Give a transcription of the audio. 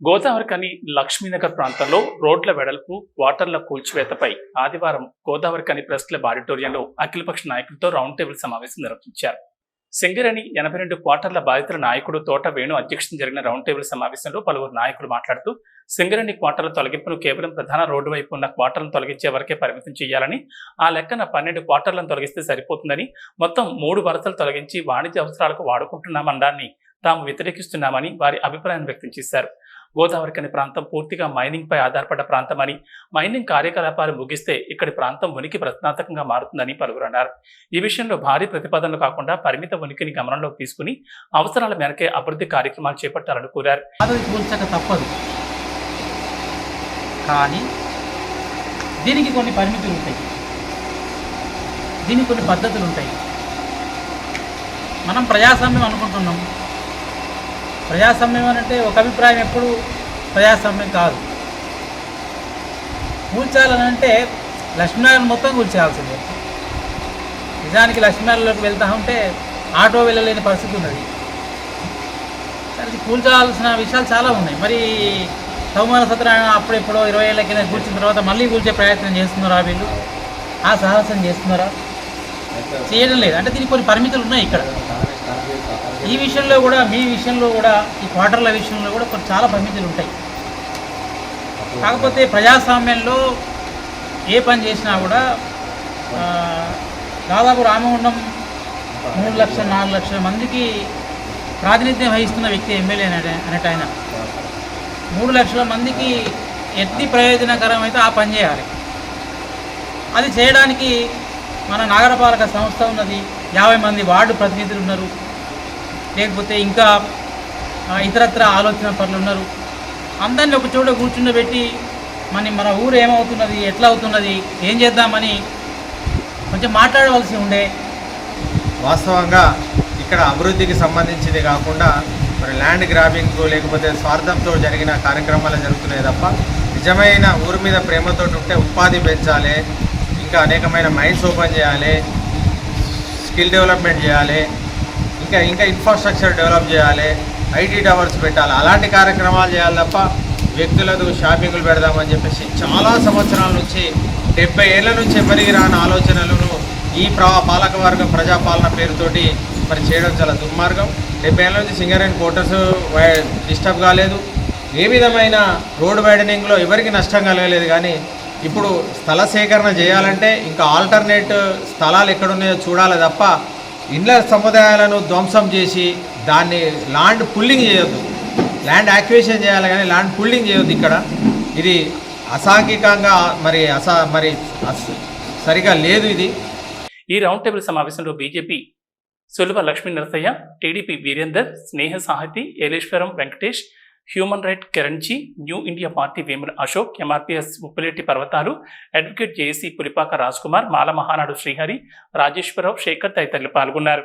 గోదావరికని లక్ష్మీనగర్ ప్రాంతంలో రోడ్ల వెడల్పు వాటర్ల కూల్చివేతపై ఆదివారం గోదావరికని ప్రెస్ క్లబ్ ఆడిటోరియంలో అఖిలపక్ష నాయకులతో రౌండ్ టేబుల్ సమావేశం నిర్వహించారు. సింగరేణి ఎనభై రెండు క్వార్టర్ల బాధితుల నాయకుడు తోట వేణు అధ్యక్షతన జరిగిన రౌండ్ టేబుల్ సమావేశంలో పలువురు నాయకులు మాట్లాడుతూ సింగరేణి క్వార్టర్ల తొలగింపును కేవలం ప్రధాన రోడ్డు వైపు ఉన్న క్వార్టర్లను తొలగించే వరకే పరిమితం చేయాలని ఆ లెక్కన పన్నెండు క్వార్టర్లను తొలగిస్తే సరిపోతుందని మొత్తం మూడు వరసలు తొలగించి వాణిజ్య అవసరాలకు వాడుకుంటున్నామనడాన్ని తాము వ్యతిరేకిస్తున్నామని వారి అభిప్రాయం వ్యక్తం చేశారు. గోదావరికని ప్రాంతం పూర్తిగా మైనింగ్ పై ఆధారపడ్డ ప్రాంతమని మైనింగ్ కార్యకలాపాలు ముగిస్తే ఇక్కడి ప్రాంతం ఉనికి ప్రశ్నార్థకంగా మారుతుందని పలువురు అన్నారు. ఈ విషయంలో భారీ ప్రతిపాదనలు కాకుండా పరిమిత ఉనికిని గమనంలోకి తీసుకుని అవసరాల మేరకే అభివృద్ధి కార్యక్రమాలు చేపట్టాలని కోరారు. అది తప్పదు. కానీ దీనికి కొన్ని పరిమితులు ఉంటాయి దీనికి కొన్ని పద్ధతులు ఉంటాయి మనం ప్రజాస్వామ్యం అనుకుంటున్నాం. ప్రజాస్వామ్యం అని అంటే ఒక అభిప్రాయం ఎప్పుడు ప్రజాస్వామ్యం కాదు. కూల్చాలనంటే లక్ష్మీనగర్ మొత్తం కూల్చేయాల్సిందే. నిజానికి లక్ష్మీనగర్లోకి వెళ్తా ఉంటే ఆటో వెళ్ళలేని పరిస్థితి ఉన్నది. అది కూల్చాల్సిన విషయాలు చాలా ఉన్నాయి. మరి సౌమాన సత్యనారాయణ అప్పుడెప్పుడో ఇరవై ఏళ్ళ కింద కూర్చిన తర్వాత మళ్ళీ కూల్చే ప్రయత్నం చేస్తున్నారా వీళ్ళు? ఆ సాహసం చేస్తున్నారా? చేయడం లేదు. అంటే దీనికి కొన్ని పరిమితులు ఉన్నాయి ఇక్కడ. ఈ విషయంలో కూడా మీ విషయంలో కూడా ఈ క్వార్టర్ల విషయంలో కూడా కొన్ని చాలా పరిమితులు ఉంటాయి. కాకపోతే ప్రజాస్వామ్యంలో ఏ పని చేసినా కూడా దాదాపు రామగుండం మూడు లక్షల నాలుగు లక్షల మందికి ప్రాతినిధ్యం వహిస్తున్న వ్యక్తి ఎమ్మెల్యే అనేట ఆయన. మూడు లక్షల మందికి ఎట్టి ప్రయోజనకరం అయితే ఆ పని చేయాలి. అది చేయడానికి మన నగరపాలక సంస్థ ఉన్నది యాభై మంది వార్డు ప్రతినిధులు ఉన్నారు. లేకపోతే ఇంకా ఇతరత్ర ఆలోచన పనులు ఉన్నారు. అందరినీ ఒక చోట కూర్చుండబెట్టి మన మన ఊరు ఏమవుతున్నది? ఎట్లా అవుతున్నది? ఏం చేద్దామని కొంచెం మాట్లాడవలసి ఉండే. వాస్తవంగా ఇక్కడ అభివృద్ధికి సంబంధించింది కాకుండా మరి ల్యాండ్ గ్రాబింగ్ లేకపోతే స్వార్థంతో జరిగిన కార్యక్రమాలు జరుగుతున్నాయి తప్ప నిజమైన ఊరి మీద ప్రేమతో ఉంటే ఉపాధి పెంచాలి ఇంకా అనేకమైన మైండ్స్ ఓపెన్ చేయాలి స్కిల్ డెవలప్మెంట్ చేయాలి ఇంకా ఇంకా ఇన్ఫ్రాస్ట్రక్చర్ డెవలప్ చేయాలి ఐటీ టవర్స్ పెట్టాలి. అలాంటి కార్యక్రమాలు చేయాలి తప్ప వ్యక్తులకు షాపింగ్లు పెడదామని చెప్పేసి చాలా సంవత్సరాల నుంచి డెబ్బై ఏళ్ళ నుంచి ఎవరికి రాని ఆలోచనలను ఈ ప్రా పాలకవర్గం ప్రజాపాలన పేరుతోటి మరి చేయడం చాలా దుర్మార్గం. డెబ్బై ఏళ్ళ నుంచి సింగరేణి కోటర్స్ డిస్టర్బ్ కాలేదు. ఏ విధమైన రోడ్ వైడనింగ్లో ఎవరికి నష్టం కలగలేదు కానీ ఇప్పుడు స్థల సేకరణ చేయాలంటే ఇంకా ఆల్టర్నేట్ స్థలాలు ఎక్కడున్నాయో చూడాలి తప్ప ఇండ్ల సముదాయాలను ధ్వంసం చేసి దాన్ని ల్యాండ్ పుల్లింగ్ చేయొద్దు. ల్యాండ్ యాక్యువేషన్ చేయాలి కానీ ల్యాండ్ పుల్లింగ్ చేయొద్దు ఇక్కడ. ఇది అసాంఘికంగా మరి అసా మరి సరిగా లేదు ఇది. ఈ రౌండ్ టేబుల్ సమావేశంలో BJP Sulabha Lakshmi Narasayya TDP Veerender Sneha Sahiti Yeleswaram Venkatesh human right Kiranji new India party Vemula Ashok MRPS Uppuleti Parvathalu advocate JC Pulipaka Raj Kumar Mala Mahanadu Srihari Rajeswara Rao Sekhar తదితరులు పాల్గొన్నారు.